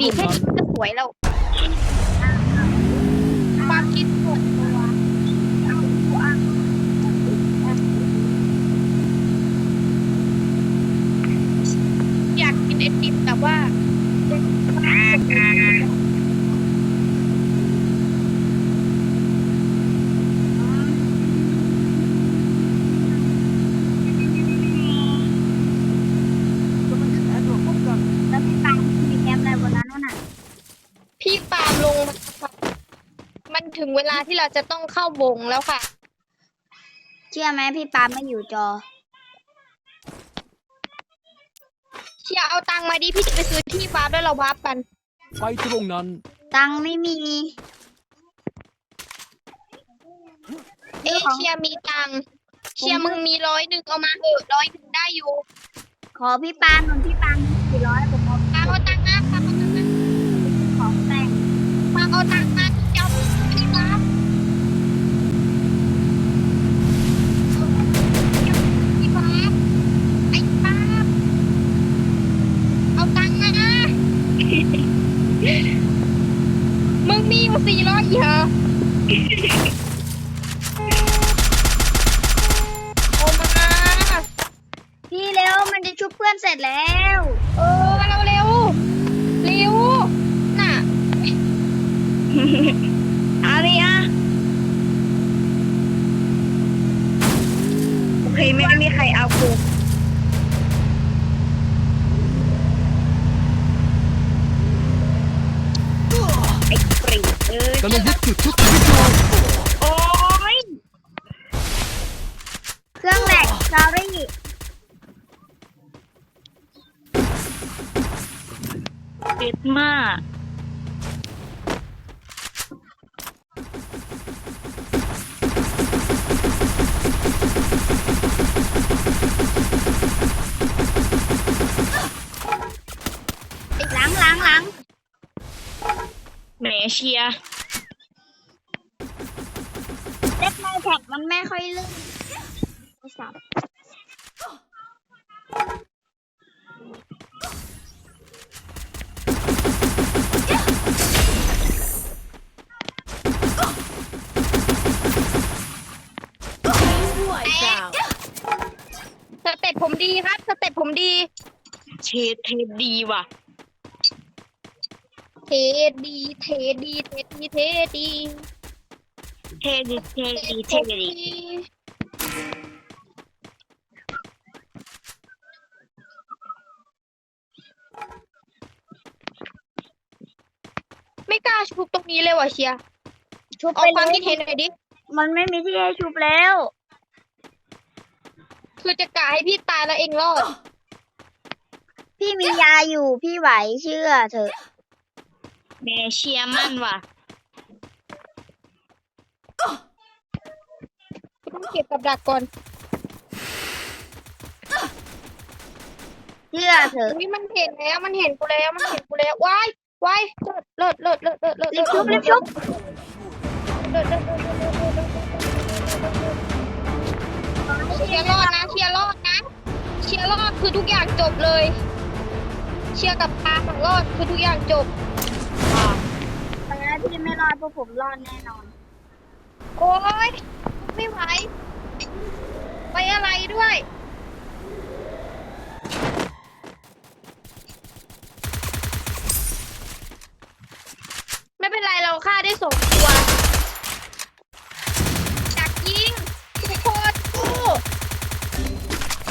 ดีๆแค่นี้ก็สวยแล้ว ความคิดส่วนตัวอยากกินไอติมแต่ว่า แล้วพี่ปังมีแคมป์อะไรบนนั้นวะน่ะ พี่ปาล์มลงมาค่ะมัน ถึงเวลาที่เราจะต้องเข้าวงแล้วค่ะ เชื่อไหมพี่ปาไม่อยู่จอ เชียร์เอาตังค์มาดิพี่จะไปซื้อที่วาร์ปแล้วเราวาร์ปกัน ไปตรงนั้น ตังค์ไม่มี เอะเชียร์มีตังค์เชียร์มึงมีร้อยหนึ่งเอามาเถอะร้อยหนึ่งได้อยู่ขอพี่ปานหนุนพี่ปานสี่ร้อยผมเอาปาล์มเอาตังค์มาปาล์มเอาตังค์มาของแต่งปาล์มเอาตังค์ อยเหรอเอามาพี่เร็วมันจะชุบเพื่อนเสร็จแล้วเออเร็วเร็วเร็วน่ะอาเรียโอเคไม่มีใครเอากูไอ้ปรีเอ้ย กำลังยึดจุดทุกชีวิตอยู่โอ้ย เครื่องแหลกซอรี่ติดมากหลังหลังหลังแหมเชียร์ มันไม่ค่อยลื่นโทรศัพท์สเต็ปผมดีครับ สเต็ปผมดีเชดเทปดีว่ะ เทดี เทดี เทดี เทดี เทดีเทดีเทดีไม่กล้าชุบตรงนี้เลยว่ะเชียร์ชุบเอาไปความเลคิดเห็ยนหน่อยดิ มันไม่มีที่ให้ชุบแล้ว คือจะกะให้พี่ตายแล้วเองรอด พี่มียาอยู่พี่ไหวเชื่อเถอะแหมเชียร์มั่นว่ะ ต้องเก็บกับดักก่อนเชื่อเถอะอุ้ยมันเห็นแล้วมันเห็นกูแล้วมันเห็นกูแล้วว้ายว้ายเลิศเลิศเลิศเลิศเลิศรีบชุบรีบชุบเลิศเลิศเลิศเลิศเลิศเลิศเลิศเชียร์รอดนะเชียร์รอดนะเชียร์รอดคือทุกอย่างจบเลยเชียร์กับปาล์มรอดคือทุกอย่างจบแต่ถ้าพี่ไม่รอดพวกผมรอดแน่นอนโอ้ย ไม่ไหว ไปอะไรด้วย ไม่เป็นไรเราฆ่าได้สองตัวจักยิงทุกคนสู้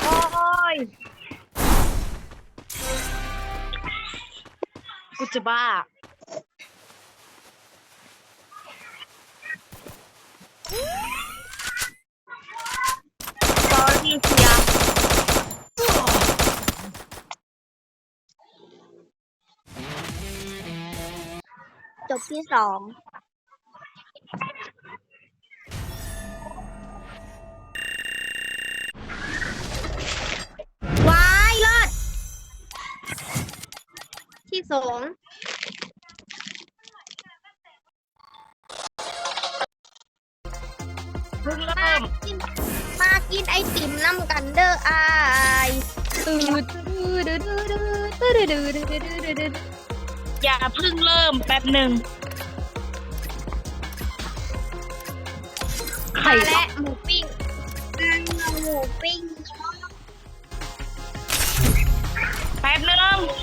โอ้ย กูจะบ้าส อรี่เชียร์จบที่สองวายรอดที่สองเพิ่งเริ่มกินม กินไอติมน้ำกันเด้ออายอย่าเพิ่งเริ่มแป๊บหนึ่งไข่และหมูปิ้งหมูปิ้ง แป๊บหนึ่ง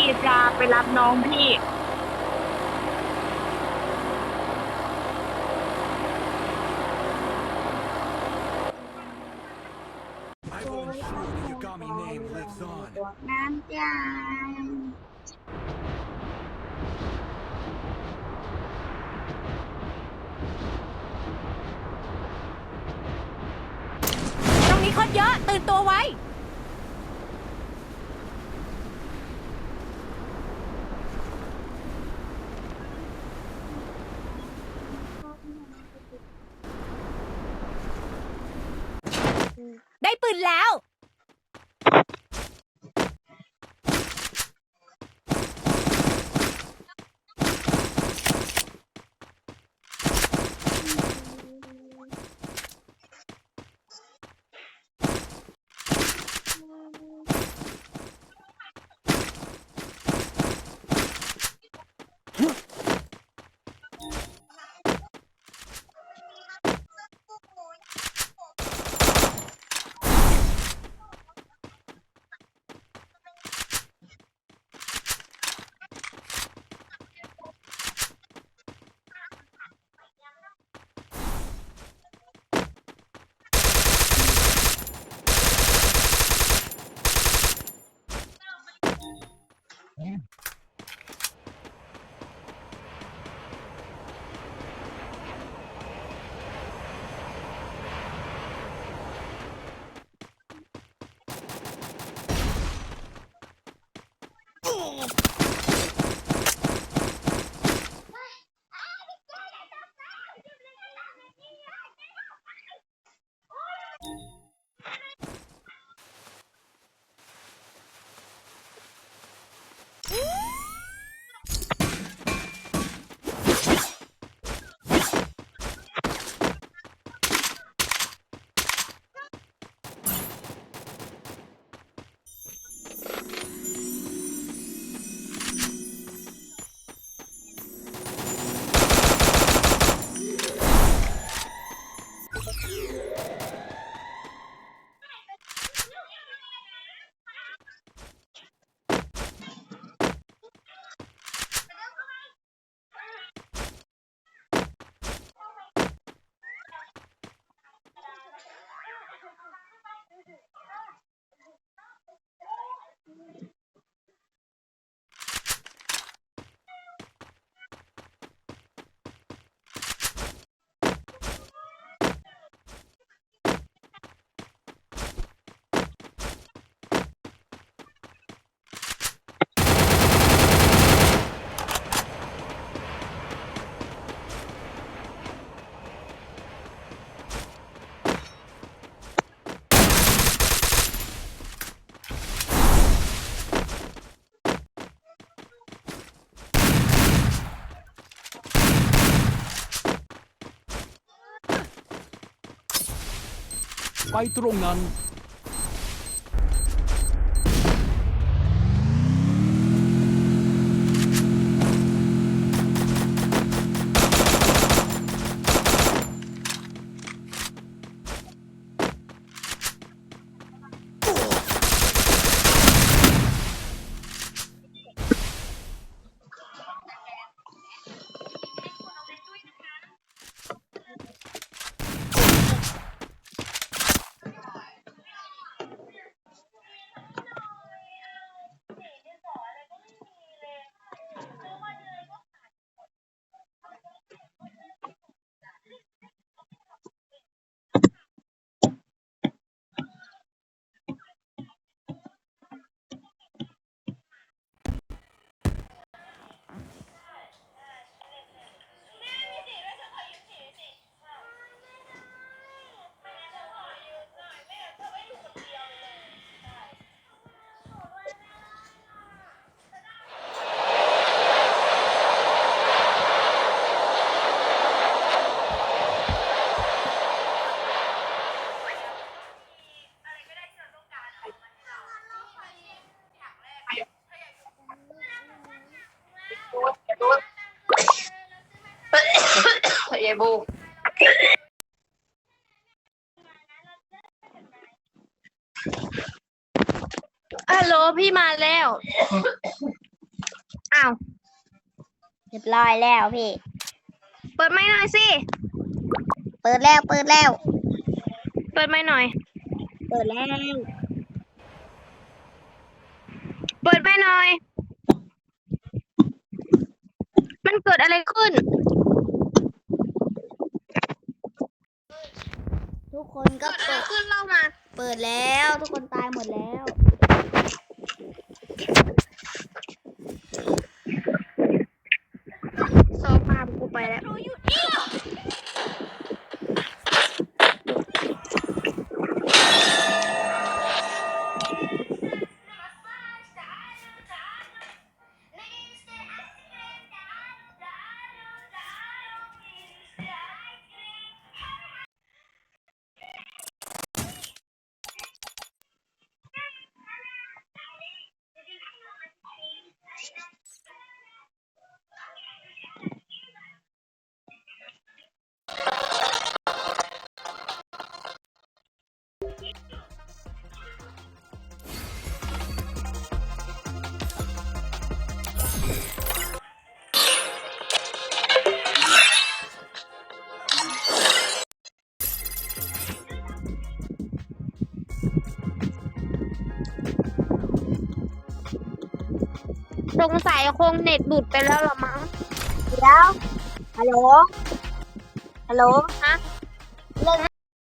พี่จะไปรับน้องพี่ I will ensure the Yagami name lives on. น้ำยาตรงนี้คนเยอะ ตื่นตัวไว้ ได้ปืนแล้ว ไปตรงนั้น โบฮัลโหลพี่มาแล้ว อ้าว เรียบร้อยแล้วพี่ เปิดไม้หน่อยสิ เปิดแล้ว เปิดแล้ว เปิดไม้หน่อย เปิดแล้ว เปิดไม้หน่อย มันเกิดอะไรขึ้น ทุกคนก็เกิดอะไรเปิดขึ้นเล่ามา เปิดแล้วทุกคนตายหมดแล้ว สงสัยคงเน็ตหลุดไปแล้วหรอมั้ง เดี๋ยว ฮัลโหล ฮัลโหลฮะ